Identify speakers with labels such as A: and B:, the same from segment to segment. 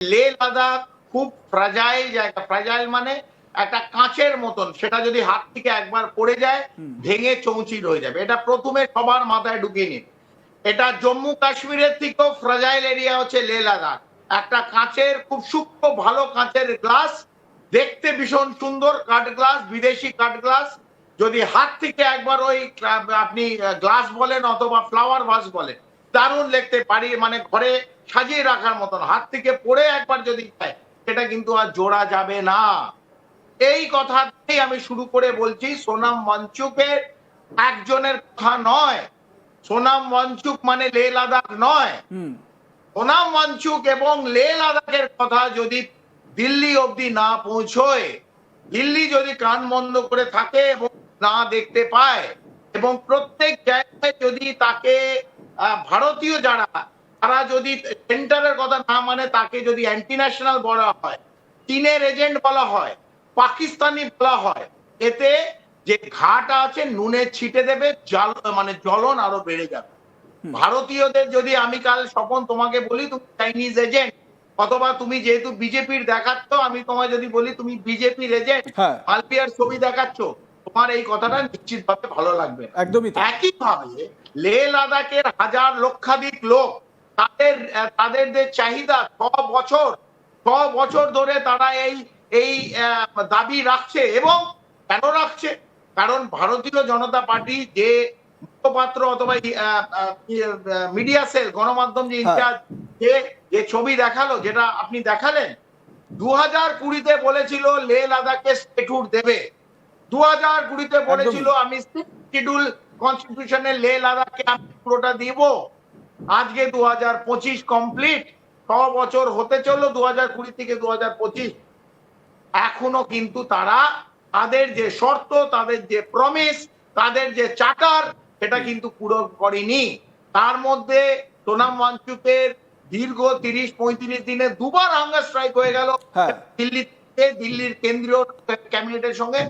A: লে লাদাখ খুব ফ্রাজাইল জায়গা। ফ্রাজাইল মানে একটা কাঁচের মতন সেটা যদি হাত থেকে একবার পড়ে যায় ভেঙে চৌচির হয়ে যাবে। এটা প্রথমে সবার মাথায় ঢুকিয়ে নিন। এটা জম্মু কাশ্মীরের থেকেও ফ্রাজাইল এরিয়া হচ্ছে লে লাদাখ। একটা কাঁচের খুব সূক্ষ্ম ভালো কাঁচের গ্লাস দেখতে ভীষণ সুন্দর কাঠ গ্লাস বিদেশি কাঠ গ্লাস যদি হাত থেকে একবার ওই আপনি গ্লাস বলেন অথবা ফ্লাওয়ার ভাস বলেন দারুণ দেখতে পারি মানে ঘরে সাজিয়ে রাখার মতন। হাত থেকে পড়ে একবার যদি যায় সেটা কিন্তু আর জোড়া যাবে না। এই কথাতেই আমি শুরু করে বলছি সোনাম মঞ্চুকের একজনের কথা নয়। সোনাম মঞ্চুক মানে লে লাদাখ নয়। সোনাম মঞ্চুক এবং লে লাদাখের কথা যদি দিল্লি অবধি না পৌঁছয় দিল্লি যদি কান বন্ধ করে থাকে এবং না দেখতে পায় এবং প্রত্যেক জায়গায় যদি তাকে ভারতীয় যারা তারা যদি সেন্টারের কথা না মানে তাকে যদি অ্যান্টি ন্যাশনাল বলা হয় চীনের এজেন্ট বলা হয় পাকিস্তানি বলা হয় এতে যে ঘাট আছে নুনের ছিটে দেবে জল মানে জ্বলন আরও বেড়ে যাবে ভারতীয়দের যদি আমি কাল স্বপন তোমাকে বলি তুমি চাইনিজ এজেন্ট অথবা তুমি যেহেতু বিজেপির দেখাচ্ছ আমি তোমায় যদি বলি তুমি বিজেপির এজেন্ট
B: হ্যাঁ
A: মালপিয়ার ছবি দেখাচ্ছ তোমার এই কথাটা নিশ্চিত ভাবে ভালো লাগবে।
B: একদমই।
A: একইভাবে লে লাদাখের হাজার লক্ষাধিক লোক তাদের তাদের যে চাহিদা ছ বছর ছ বছর ধরে তারা এই এই দাবি রাখছে এবং কেন রাখছে? কারণ ভারতীয় জনতা পার্টি যে মুখপাত্র অথবা মিডিয়া সেল গণমাধ্যম যে
B: হ্যাঁ।
A: ইনচার্জ যে যে ছবি দেখাল যেটা আপনি দেখালেন দু হাজার কুড়িতে বলেছিল লে লাদাখে স্টেটহুড দেবে। দু হাজার কুড়িতে বলেছিল আমি শিডিউল কনস্টিটিউশনে লে লাদাখকে আমি পুরোটা দিব। আজকে দু হাজার পঁচিশ কমপ্লিট ছ বছর হতে চলল দু হাজার কুড়ি থেকে দু হাজার পঁচিশ। এখনও কিন্তু তারা তাদের যে শর্ত তাদের যে প্রমিস তাদের যে চাকার সেটা কিন্তু পুরো করেনি। তার মধ্যে সোনাম ওয়াংচুকের দীর্ঘ তিরিশ পঁয়ত্রিশ দিনে দুবার হাঙ্গার স্ট্রাইক হয়ে গেল।
B: হ্যাঁ।
A: দিল্লিতে দিল্লির কেন্দ্রীয় ক্যাবিনেটের সঙ্গে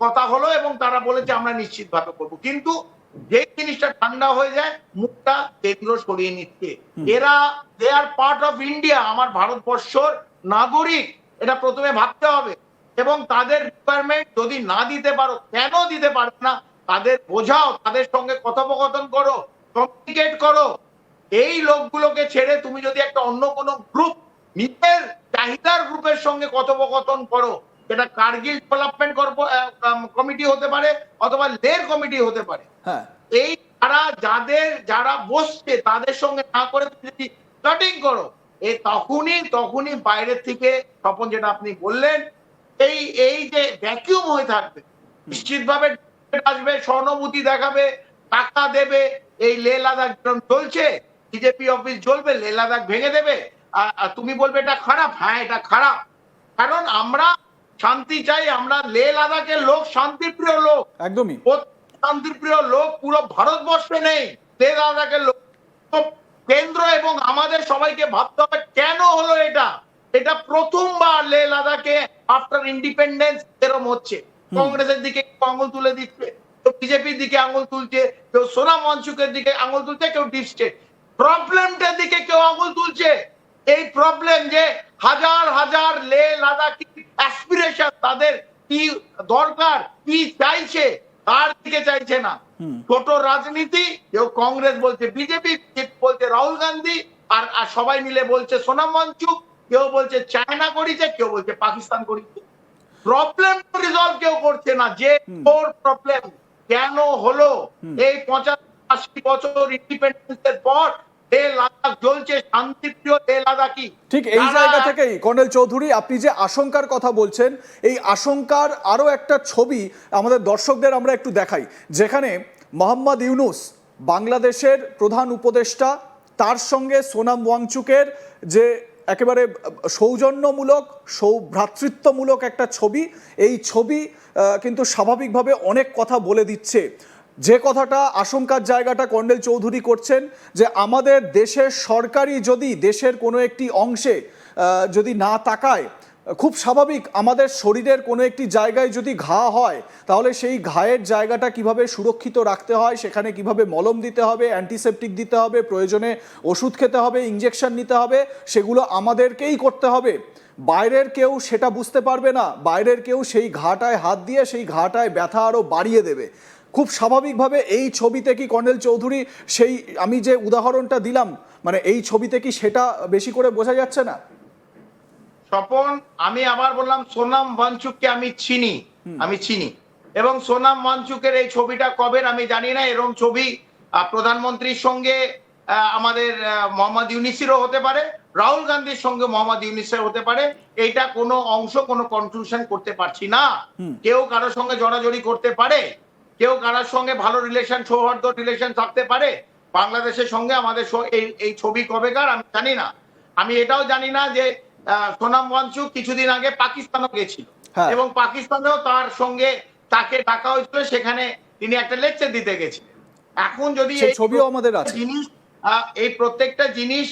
A: কথা হলো এবং তারা বলেছে আমরা নিশ্চিতভাবে করব। কিন্তু যে জিনিসটা ঠান্ডা হয়ে যায় মুখটা কেন্দ্র সরিয়ে নিচ্ছে। এরা they are part of India আমার ভারতবর্ষর নাগরিক। এটা প্রথমে ভাবতে হবে। এবং তাদের রিকোয়ারমেন্ট যদি না দিতে পারো কেন দিতে পারবে না তাদের বোঝাও তাদের সঙ্গে কথোপকথন করো কমিউনিকেট করো। এই লোকগুলোকে ছেড়ে তুমি যদি একটা অন্য কোনো গ্রুপ নিজের চাহিদার গ্রুপের সঙ্গে কথোপকথন করো সেটা কার্গিল ডেভেলপমেন্ট কমিটি হতে পারে অথবা লের কমিটি হতে পারে।
B: হ্যাঁ।
A: এই যারা যাদের যারা বসছে তাদের সঙ্গে না করে যদি কাটিং করো এই তখনই তখনই বাইরের থেকে স্বপন যেটা আপনি বললেন এই এই যে ভ্যাকিউম হয়ে থাকবে নিশ্চিতভাবে আসবে সহানুভূতি দেখাবে টাকা দেবে এই লে লাদাখ যেরকম চলছে বিজেপি অফিস জ্বলবে লে লাদাখ ভেঙে দেবে আর তুমি বলবে এটা খারাপ হ্যাঁ এটা খারাপ। কারণ আমরা শান্তি চাই আমরা লে লাদাখের লোক শান্তিপ্রিয় লোক।
B: একদমই।
A: শান্তিপ্রিয় লোক পুরো ভারতবর্ষে নেই। লাদাখের লোক। কেন্দ্র এবং আমাদের সবাইকে ভাবতে হবে কেন হলো এটা? এটা প্রথমবার লে লাদাখে আফটার ইন্ডিপেন্ডেন্স এরম হচ্ছে। কংগ্রেসের দিকে আঙুল তুলে দিচ্ছে কেউ বিজেপির দিকে আঙুল তুলছে কেউ সোনাম মঞ্চুকের দিকে আঙুল তুলছে কেউ ডিপ স্টেট। প্রবলেমটার দিকে কেউ আঙুল তুলছে। এই প্রবলেম যে হাজার হাজার লে লাদাখি অ্যাসপিরেশন তাদের কি দরকার কি চাইছে তার দিকে চাইছে না। ছোট রাজনীতি কেউ কংগ্রেস বলছে বিজেপি বলছে রাহুল গান্ধী আর আর সবাই মিলে বলছে সোনাম মঞ্চুক কেউ বলছে চায়না করিছে কেউ বলছে পাকিস্তান করিছে প্রবলেম রিজলভ কেউ করছে না যে। প্রবলেম কেন হলো এই পঁচাশি বছর বছর ইন্ডিপেন্ডেন্সের পর
B: ঠিক এই জায়গা থেকেই কর্নেল চৌধুরী আপনি যে আশঙ্কার কথা বলছেন এই আশঙ্কার আরও একটা ছবি আমাদের দর্শকদের আমরা একটু দেখাই যেখানে মোহাম্মদ ইউনুস বাংলাদেশের প্রধান উপদেষ্টা তার সঙ্গে সোনাম ওয়াংচুকের যে একেবারে সৌজন্যমূলক সৌভ্রাতৃত্বমূলক একটা ছবি এই ছবি কিন্তু স্বাভাবিকভাবে অনেক কথা বলে দিচ্ছে। যে কথাটা আশঙ্কার জায়গাটা কর্নেল চৌধুরী করছেন যে আমাদের দেশের সরকারি যদি দেশের কোনো একটি অংশে যদি না তাকায়, খুব স্বাভাবিক আমাদের শরীরের কোনো একটি জায়গায় যদি ঘা হয়, তাহলে সেই ঘায়ের জায়গাটা কীভাবে সুরক্ষিত রাখতে হয়, সেখানে কীভাবে মলম দিতে হবে অ্যান্টিসেপটিক দিতে হবে, প্রয়োজনে ওষুধ খেতে হবে ইঞ্জেকশন নিতে হবে, সেগুলো আমাদেরকেই করতে হবে। বাইরের কেউ সেটা বুঝতে পারবে না, বাইরের কেউ সেই ঘাটায় হাত দিয়ে সেই ঘাটায় ব্যথা আরও বাড়িয়ে দেবে। খুব স্বাভাবিকভাবে এই ছবিতে কি কর্নেল চৌধুরী সেই আমি যে উদাহরণটা দিলাম মানে এই ছবিতে কি সেটা বেশি করে বোঝা যাচ্ছে না?
A: স্বপন আমি আবার বললাম সোনাম ওয়ানচুককে আমি চিনি আমি চিনি। এবং সোনাম ওয়ানচুকের এই ছবিটা কবের আমি জানি না এরকম ছবি প্রধানমন্ত্রীর সঙ্গে আমাদের মোহাম্মদ ইউনিসেরও হতে পারে রাহুল গান্ধীর সঙ্গে মোহাম্মদ ইউনিসের হতে পারে এইটা কোনো অংশ কোনো কনক্লুশন করতে পারছি না। কেউ কারোর সঙ্গে জড়াজড়ি করতে পারে কেউ কারোর সঙ্গে ভালো রিলেশন সৌহার্দ্য রিলেশন থাকতে পারে বাংলাদেশের সঙ্গে আমাদের এই এই ছবি কবেকার আমি জানি না আমি এটাও জানি না যে সোনাম ওয়ানচুক কিছুদিন আগে পাকিস্তানও গেছিল
B: হ্যাঁ।
A: এবং পাকিস্তানেও তার সঙ্গে তাকে ডাকা হয়েছিল সেখানে তিনি একটা লেকচার দিতে গেছিলেন এখন যদি এই
B: ছবিও আমাদের আছে।
A: জিনিস এই প্রত্যেকটা জিনিস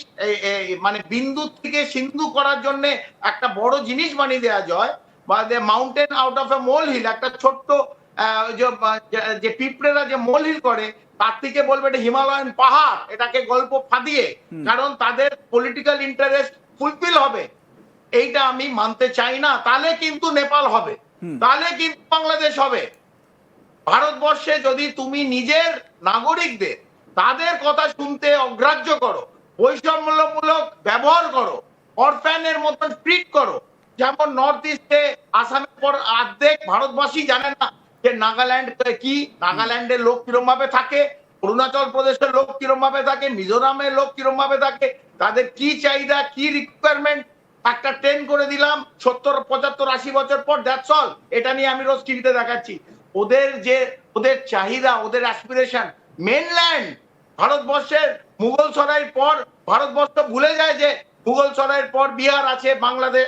A: মানে বিন্দু থেকে সিন্ধু করার জন্য একটা বড় জিনিস বানিয়ে দেওয়া যায় বা mountain out of a mole hill একটা ছোট্ট যে পিঁপড়েরা যে মোল হিল করে তার থেকে বলবে এটা হিমালয়ান পাহাড় এটাকে গল্প ফাঁদিয়ে কারণ তাদের পলিটিক্যাল ইন্টারেস্ট ফুলফিল হবে। এইটা আমি মানতে চাই না। তাহলে কিন্তু নেপাল হবে। তাহলে কিন্তু বাংলাদেশ হবে। ভারতবর্ষে যদি তুমি নিজের নাগরিকদের তাদের কথা শুনতে অগ্রাহ্য করো বৈষম্যমূলক ব্যবহার করো অরফ্যানের মতন ট্রিট করো যেমন নর্থ ইস্টে আসামের পর অর্ধেক ভারতবাসী জানে না যে নাগাল্যান্ড কি? নাগাল্যান্ডের লোক কিরম ভাবে থাকে? অরুণাচল প্রদেশের লোক কিরম ভাবে থাকে? মিজোরামের লোক কিরম ভাবে থাকে? তাদের কি চাহিদা, কি রিকোয়ারমেন্ট একটা ট্রেন করে দিলাম, সত্তর, পঁচাত্তর, আশি বছর পর দ্যাটস অল এটা নিয়ে আমি রোজ টিভিতে দেখাচ্ছি। ওদের যে, ওদের চাহিদা, ওদের অ্যাসপিরেশন মেনল্যান্ড ভারতবর্ষের মুঘল সরাইয়ের পর, ভারতবর্ষ ভুলে যায় যে, মুঘল সরাইয়ের পর বিহার আছে, বাংলাদেশ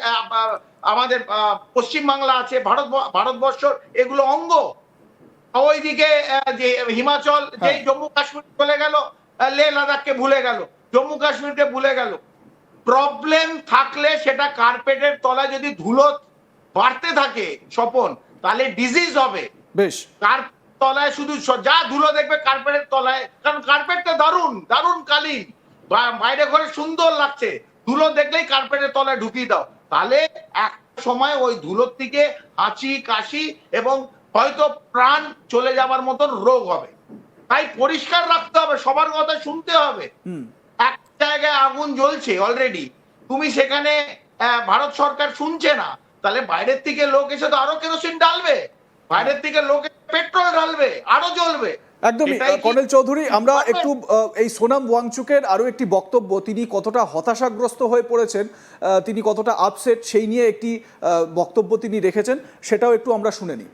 A: আমাদের পশ্চিম বাংলা আছে ভারত ভারতবর্ষ এগুলো অঙ্গ। ওইদিকে যে হিমাচল যে
B: হ্যাঁ।
A: জম্মু কাশ্মীর চলে গেল লে লাদাখকে ভুলে গেল জম্মু কাশ্মীরকে ভুলে গেল। প্রবলেম থাকলে সেটা কার্পেটের তলায় যদি ধুলো বাড়তে থাকে স্বপন তাহলে ডিজিজ হবে।
B: বেশ।
A: কার তলায় শুধু যা ধুলো দেখবে কার্পেটের তলায় কারণ কার্পেটটা দারুণ দারুণ কালিন বা- বাইরে ঘরে সুন্দর লাগছে ধুলো দেখলেই কার্পেটের তলায় ঢুকিয়ে দাও। তাহলে এক সময় ওই ধুলোর থেকে হাঁচি কাশি এবং হয়তো প্রাণ চলে যাবার মতন রোগ হবে। তাই পরিষ্কার রাখতে হবে সবার কথা শুনতে হবে।
B: হুম।
A: এক জায়গায় আগুন জ্বলছে অলরেডি তুমি সেখানে ভারত সরকার শুনছে না তাহলে বাইরের থেকে লোক এসে তো আরও কেরোসিন ডালবে বাইরের থেকে লোক পেট্রোল ঢালবে আরও জ্বলবে।
B: একদমই কর্নেল চৌধুরী আমরা একটু এই সোনাম ওয়াংচুকের আরও একটি বক্তব্য তিনি কতটা হতাশাগ্রস্ত হয়ে পড়েছেন তিনি কতটা আপসেট সেই নিয়ে একটি বক্তব্য তিনি রেখেছেন সেটাও একটু আমরা শুনে নিই।